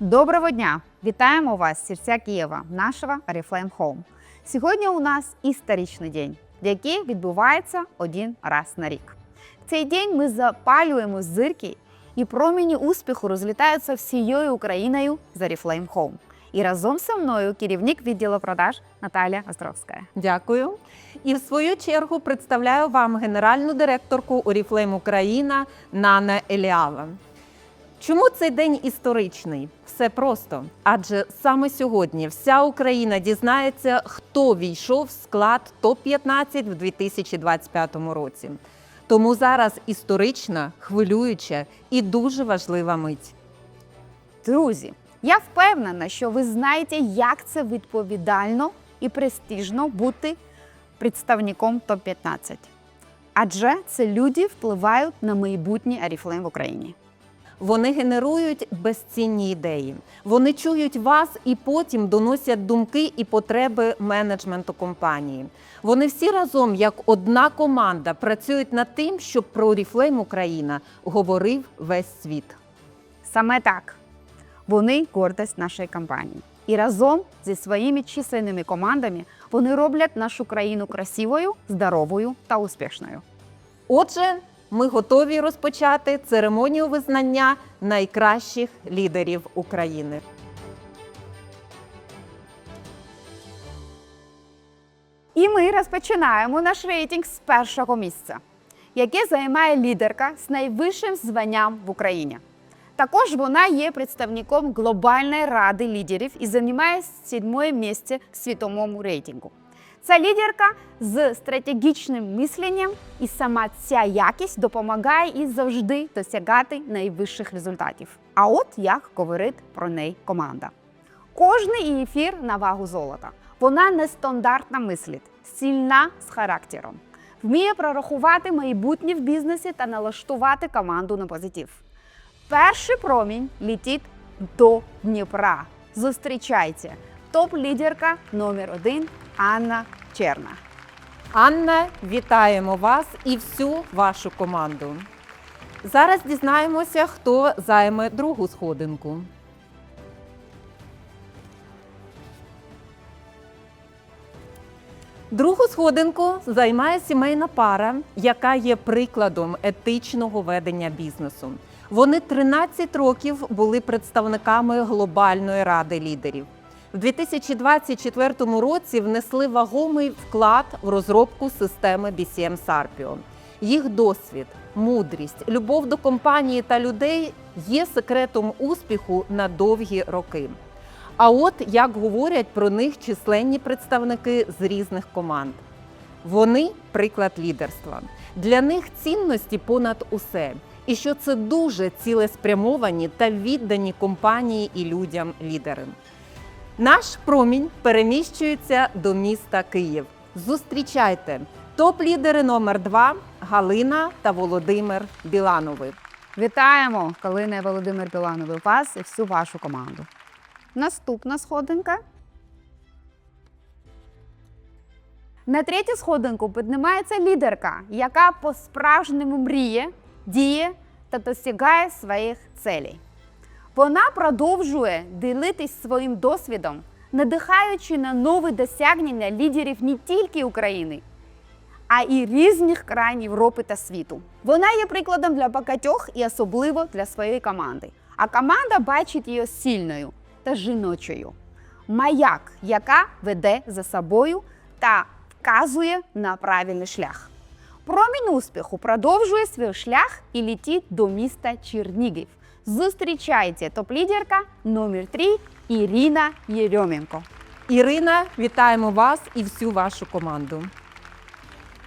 Доброго дня! Вітаємо вас, серця Києва, нашого Oriflame Home. Сьогодні у нас історичний день, який відбувається один раз на рік. В цей день ми запалюємо зирки, і промені успіху розлітаються всією Україною з Oriflame Home. І разом зі мною керівник відділу продаж Наталя Островська. Дякую. І в свою чергу представляю вам генеральну директорку Oriflame Україна Нана Еліава. Чому цей день історичний? Все просто. Адже саме сьогодні вся Україна дізнається, хто війшов в склад топ-15 в 2025 році. Тому зараз історична, хвилююча і дуже важлива мить. Друзі, я впевнена, що ви знаєте, як це відповідально і престижно бути представником топ-15. Адже це люди впливають на майбутнє Oriflame в Україні. Вони генерують безцінні ідеї. Вони чують вас і потім доносять думки і потреби менеджменту компанії. Вони всі разом, як одна команда, працюють над тим, щоб про Oriflame Україна говорив весь світ. Саме так вони гордість нашої компанії. І разом зі своїми численними командами вони роблять нашу країну красивою, здоровою та успішною. Отже, ми готові розпочати церемонію визнання найкращих лідерів України. І ми розпочинаємо наш рейтинг з першого місця, яке займає лідерка з найвищим званням в Україні. Також вона є представником глобальної ради лідерів і займає сьоме місце в світовому рейтингу. Це лідерка з стратегічним мисленням, і сама ця якість допомагає їй завжди досягати найвищих результатів. А от як говорить про неї команда. Кожний ефір на вагу золота. Вона нестандартно мислить, сильна з характером, вміє прорахувати майбутнє в бізнесі та налаштувати команду на позитив. Перший промінь летить до Дніпра. Зустрічайте топ-лідерка номер один Анна Черна. Анна, вітаємо вас і всю вашу команду. Зараз дізнаємося, хто займе другу сходинку. Другу сходинку займає сімейна пара, яка є прикладом етичного ведення бізнесу. Вони 13 років були представниками глобальної ради лідерів. В 2024 році внесли вагомий вклад в розробку системи BCM Sarpio. Їх досвід, мудрість, любов до компанії та людей є секретом успіху на довгі роки. А от як говорять про них численні представники з різних команд. Вони приклад лідерства. Для них цінності понад усе. І що це дуже цілеспрямовані та віддані компанії і людям лідери. Наш промінь переміщується до міста Київ. Зустрічайте топ-лідери номер 2 Галина та Володимир Біланови. Вітаємо, Калина і Володимир Біланови, вас і всю вашу команду. Наступна сходинка. На третю сходинку піднімається лідерка, яка по-справжньому мріє, діє та досягає своїх цілей. Вона продовжує ділитись своїм досвідом, надихаючи на нові досягнення лідерів не тільки України, а й різних країн Європи та світу. Вона є прикладом для багатьох і особливо для своєї команди. А команда бачить її сильною та жіночою. Маяк, яка веде за собою та вказує на правильний шлях. Промінь успіху продовжує свій шлях і летить до міста Чернігів. Зустрічайте топ-лідерка номер 3 Ірина Єрьоменко. Ірина, вітаємо вас і всю вашу команду.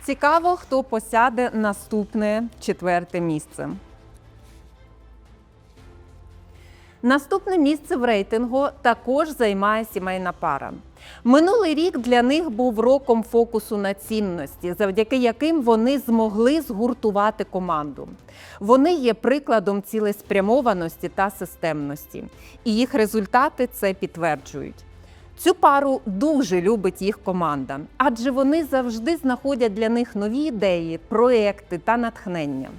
Цікаво, хто посяде наступне четверте місце. Наступне місце в рейтингу також займає сімейна пара. Минулий рік для них був роком фокусу на цінності, завдяки яким вони змогли згуртувати команду. Вони є прикладом цілеспрямованості та системності, і їх результати це підтверджують. Цю пару дуже любить їх команда, адже вони завжди знаходять для них нові ідеї, проекти та натхнення.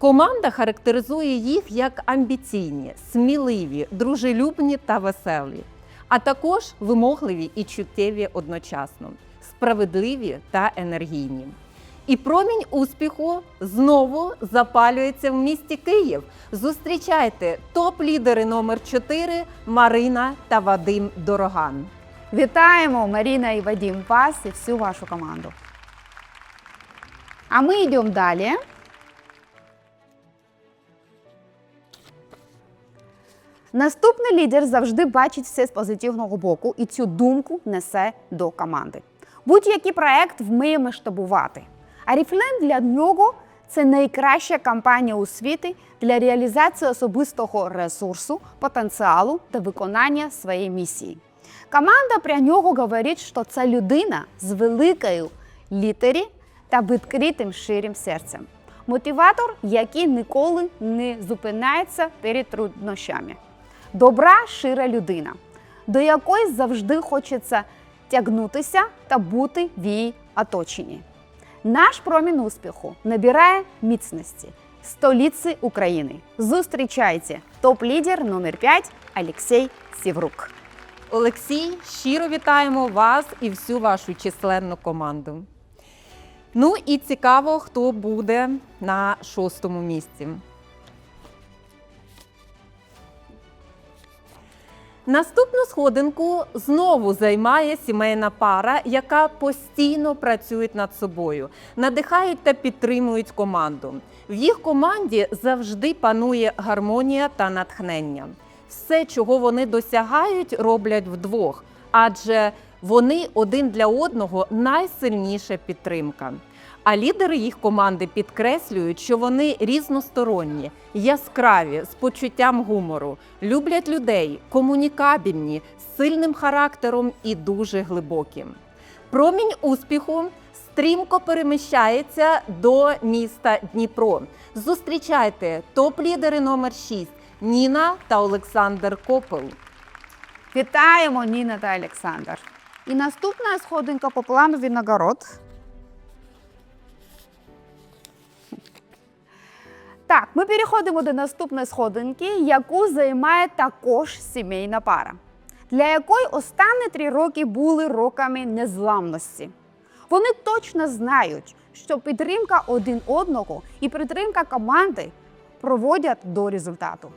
Команда характеризує їх як амбіційні, сміливі, дружелюбні та веселі, а також вимогливі і чуттєві одночасно, справедливі та енергійні. І промінь успіху знову запалюється в місті Київ. Зустрічайте топ-лідери номер 4 Марина та Вадим Дороган. Вітаємо Маріна і Вадим вас і всю вашу команду. А ми йдемо далі. Наступний лідер завжди бачить все з позитивного боку і цю думку несе до команди. Будь-який проект вміє масштабувати. А Ріфлен для нього це найкраща кампанія у світі для реалізації особистого ресурсу, потенціалу та виконання своєї місії. Команда про нього говорить, що це людина з великою літері та відкритим ширим серцем. Мотиватор, який ніколи не зупиняється перед труднощами. Добра, шира людина, до якої завжди хочеться тягнутися та бути в її оточенні. Наш промінь успіху набирає міцності столиці України. Зустрічайте топ-лідер номер 5 Олексій Сіврук. Олексій, щиро вітаємо вас і всю вашу численну команду. Ну і цікаво, хто буде на шостому місці. Наступну сходинку знову займає сімейна пара, яка постійно працює над собою, надихають та підтримують команду. В їх команді завжди панує гармонія та натхнення. Все, чого вони досягають, роблять вдвох, адже вони один для одного найсильніша підтримка. А лідери їх команди підкреслюють, що вони різносторонні, яскраві, з почуттям гумору, люблять людей, комунікабельні, з сильним характером і дуже глибоким. Промінь успіху стрімко переміщається до міста Дніпро. Зустрічайте топ-лідери номер 6 Ніна та Олександр Копел. Вітаємо, Ніна та Олександр. І наступна сходинка по плану Віногород. Так, ми переходимо до наступної сходинки, яку займає також сімейна пара, для якої останні три роки були роками незламності. Вони точно знають, що підтримка один одного і підтримка команди проводять до результату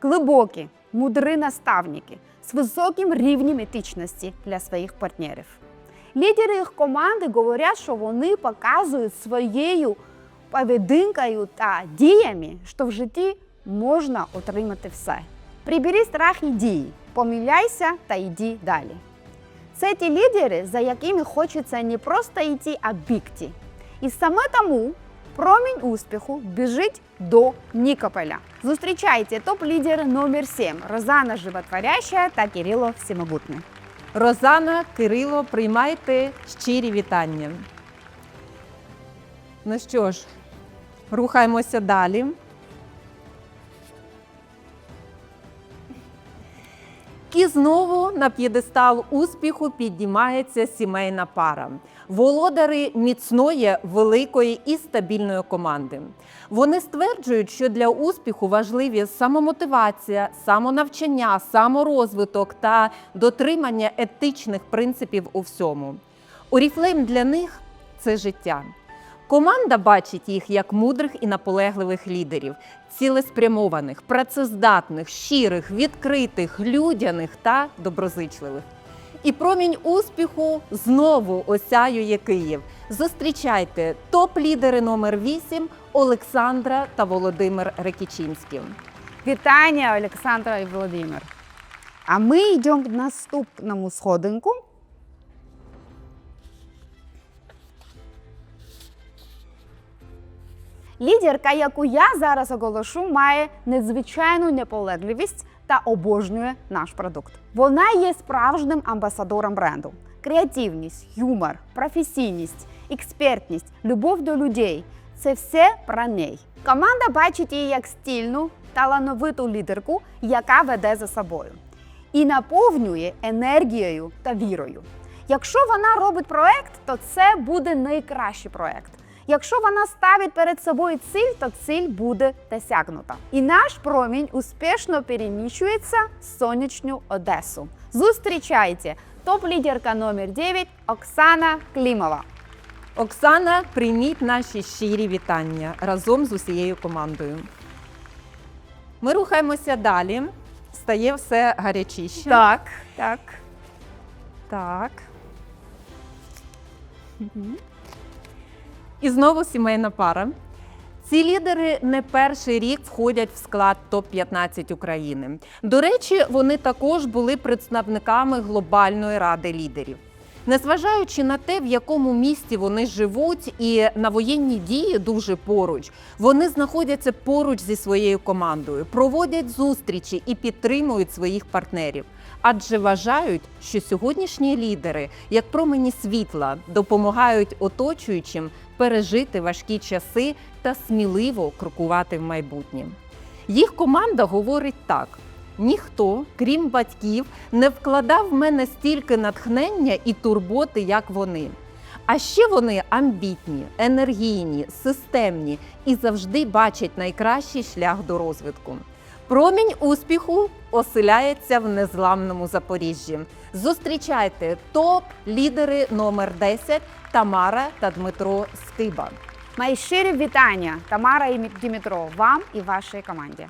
глибокі, мудрі наставники з високим рівнем етичності для своїх партнерів. Лідери їх команди говорять, що вони показують своєю поведінкою та діями, що в житті можна отримати все. Прибери страх і дії, помиляйся та йди далі. Це ті лідери, за якими хочеться не просто йти, а бігти. І саме тому промінь успіху біжить до Нікополя. Зустрічайте топ-лідери номер 7 Розана Животворяща та Кирило Всемогутний. Розана, Кирило, приймайте щирі вітання. Ну що ж, рухаємося далі. І знову на п'єдестал успіху піднімається сімейна пара. Володари міцної, великої і стабільної команди. Вони стверджують, що для успіху важливі самомотивація, самонавчання, саморозвиток та дотримання етичних принципів у всьому. Оріфлейм для них це життя. Команда бачить їх як мудрих і наполегливих лідерів, цілеспрямованих, працездатних, щирих, відкритих, людяних та доброзичливих. І промінь успіху знову осяює Київ. Зустрічайте топ-лідери номер 8 Олександра та Володимир Рекічинський. Вітання, Олександра і Володимир. А ми йдемо к наступному сходинку. Лідерка, яку я зараз оголошу, має надзвичайну наполегливість та обожнює наш продукт. Вона є справжнім амбасадором бренду. Креативність, юмор, професійність, експертність, любов до людей це все про неї. Команда бачить її як стільну, талановиту лідерку, яка веде за собою і наповнює енергією та вірою. Якщо вона робить проект, то це буде найкращий проект. Якщо вона ставить перед собою ціль, то ціль буде досягнута. І наш промінь успішно переміщується в сонячну Одесу. Зустрічайте топ-лідерка номер 9 Оксана Клімова. Оксана, прийміть наші щирі вітання разом з усією командою. Ми рухаємося далі. Стає все гарячіше. Так, так. Так. І знову сімейна пара. Ці лідери не перший рік входять в склад топ-15 України. До речі, вони також були представниками глобальної ради лідерів. Незважаючи на те, в якому місті вони живуть, і на воєнні дії дуже поруч, вони знаходяться поруч зі своєю командою, проводять зустрічі і підтримують своїх партнерів. Адже вважають, що сьогоднішні лідери, як промені світла, допомагають оточуючим пережити важкі часи та сміливо крокувати в майбутнє. Їх команда говорить так: ніхто, крім батьків, не вкладав в мене стільки натхнення і турботи, як вони. А ще вони амбітні, енергійні, системні і завжди бачать найкращий шлях до розвитку. Промінь успіху оселяється в незламному Запоріжжі. Зустрічайте топ-лідери номер 10 Тамара та Дмитро Скиба. Мої щирі вітання, Тамара і Дмитро, вам і вашій команді.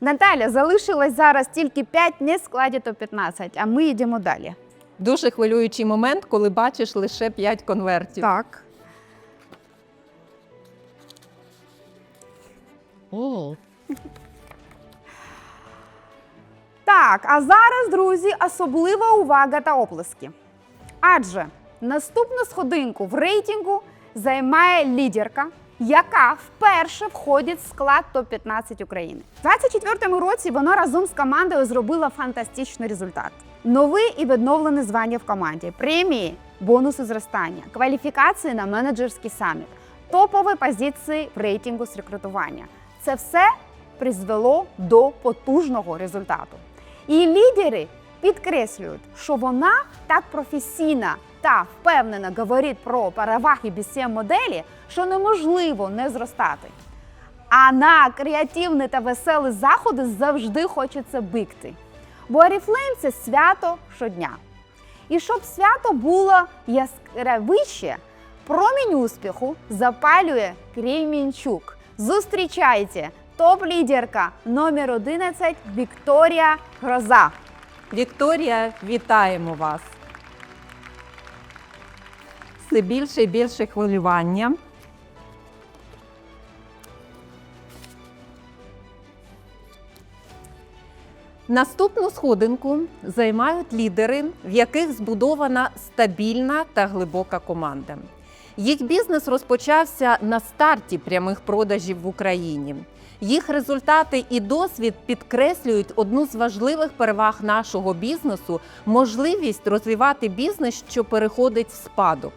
Наталя, залишилось зараз тільки 5 не складі топ-15, а ми йдемо далі. Дуже хвилюючий момент, коли бачиш лише 5 конвертів. Так. Так, а зараз, друзі, особлива увага та оплески. Адже наступну сходинку в рейтингу займає лідерка, яка вперше входить в склад топ-15 України. У 2024 році вона разом з командою зробила фантастичний результат. Новий і відновлене звання в команді, премії, бонуси зростання, кваліфікації на менеджерський саміт, топові позиції в рейтингу з рекрутування. Це все призвело до потужного результату. І лідери підкреслюють, що вона так професійна та впевнено говорить про переваги bcm моделі, що неможливо не зростати. А на креативні та веселі заходи завжди хочеться бігти. Бо Oriflame – це свято щодня. І щоб свято було яскравіше, промінь успіху запалює Кремінчук. Зустрічайте топ-лідерка номер 11 Вікторія Гроза. Вікторія, вітаємо вас. Все більше і більше хвилювання. Наступну сходинку займають лідери, в яких збудована стабільна та глибока команда. Їх бізнес розпочався на старті прямих продажів в Україні. Їх результати і досвід підкреслюють одну з важливих переваг нашого бізнесу можливість розвивати бізнес, що переходить в спадок.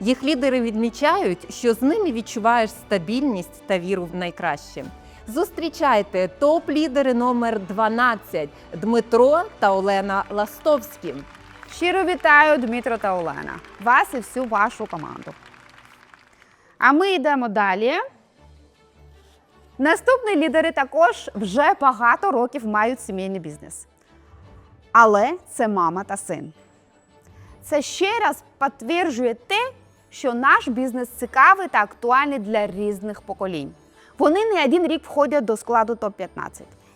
Їх лідери відмічають, що з ними відчуваєш стабільність та віру в найкраще. Зустрічайте топ-лідери номер 12 Дмитро та Олена Ластовські. Щиро вітаю Дмитро та Олена, вас і всю вашу команду. А ми йдемо далі. Наступні лідери також вже багато років мають сімейний бізнес. Але це мама та син. Це ще раз підтверджує те, що наш бізнес цікавий та актуальний для різних поколінь. Вони не один рік входять до складу топ-15.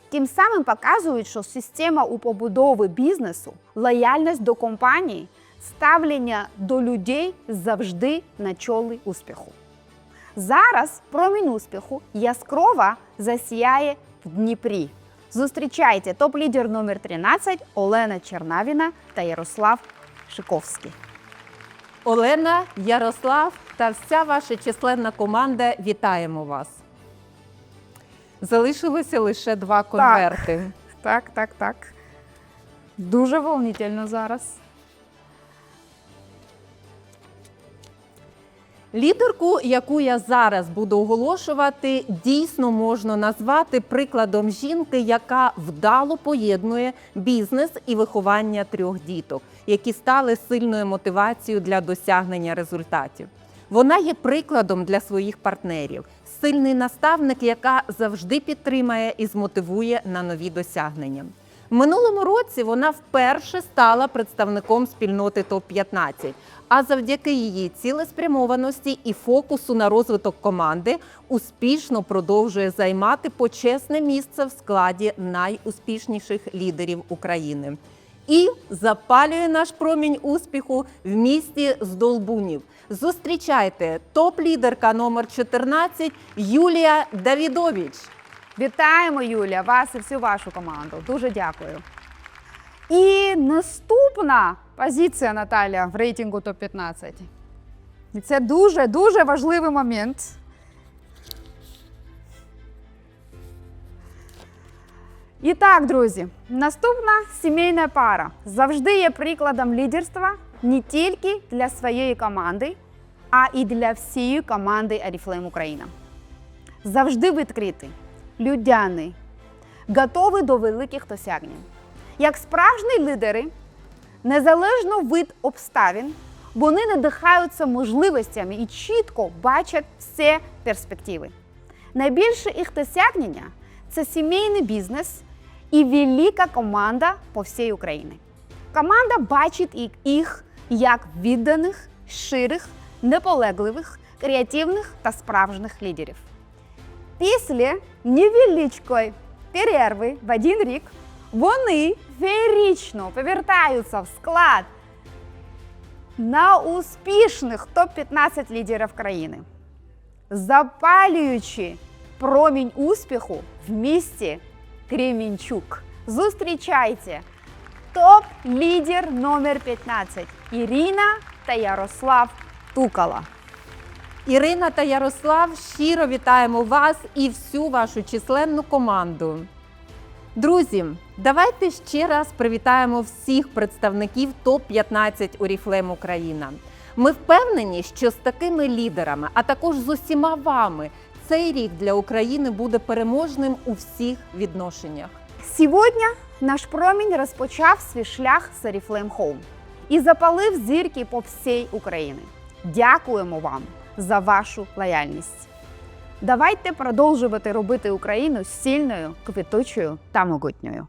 Тим самим показують, що система у побудови бізнесу, лояльність до компанії, ставлення до людей завжди на чолі успіху. Зараз промінь успіху яскраво засіяє в Дніпрі. Зустрічайте топ-лідер номер 13 Олена Чернавіна та Ярослав Шиковський. Олена, Ярослав та вся ваша численна команда вітаємо вас. Залишилося лише два конверти. Так, так, так. Дуже волнительно зараз. Лідерку, яку я зараз буду оголошувати, дійсно можна назвати прикладом жінки, яка вдало поєднує бізнес і виховання трьох діток, які стали сильною мотивацією для досягнення результатів. Вона є прикладом для своїх партнерів, сильний наставник, яка завжди підтримає і змотивує на нові досягнення. Минулому році вона вперше стала представником спільноти топ 15 а завдяки її цілеспрямованості і фокусу на розвиток команди успішно продовжує займати почесне місце в складі найуспішніших лідерів України. І запалює наш промінь успіху в місті Здолбунів. Зустрічайте топ-лідерка номер 14 Юлія Давідович. Вітаємо, Юлія, вас і всю вашу команду. Дуже дякую. І наступна позиція Наталія в рейтингу топ-15. І це дуже дуже важливий момент. І так, друзі, наступна сімейна пара завжди є прикладом лідерства не тільки для своєї команди, а і для всієї команди Аріфлейм Україна. Завжди відкритий, людяний, готовий до великих досягнень. Як справжні лідери, незалежно від обставин, вони надихаються можливостями і чітко бачать все перспективи. Найбільше їх досягнення це сімейний бізнес і велика команда по всій Україні. Команда бачить їх- як відданих, щирих, наполегливих, креативних та справжніх лідерів. Після невеличкої перерви в один рік вони феєрично повертаються в склад на успішних топ-15 лідерів країни, запалюючи промінь успіху в місті Кремінчук. Зустрічайте топ-лідер номер 15 Ірина та Ярослав Тукала. Ірина та Ярослав щиро вітаємо вас і всю вашу численну команду. Друзі, давайте ще раз привітаємо всіх представників топ-15 Oriflame Україна. Ми впевнені, що з такими лідерами, а також з усіма вами, цей рік для України буде переможним у всіх відношеннях. Сьогодні наш промінь розпочав свій шлях з Oriflame Home і запалив зірки по всій Україні. Дякуємо вам за вашу лояльність. Давайте продовжувати робити Україну сильною, квітучою та могутньою.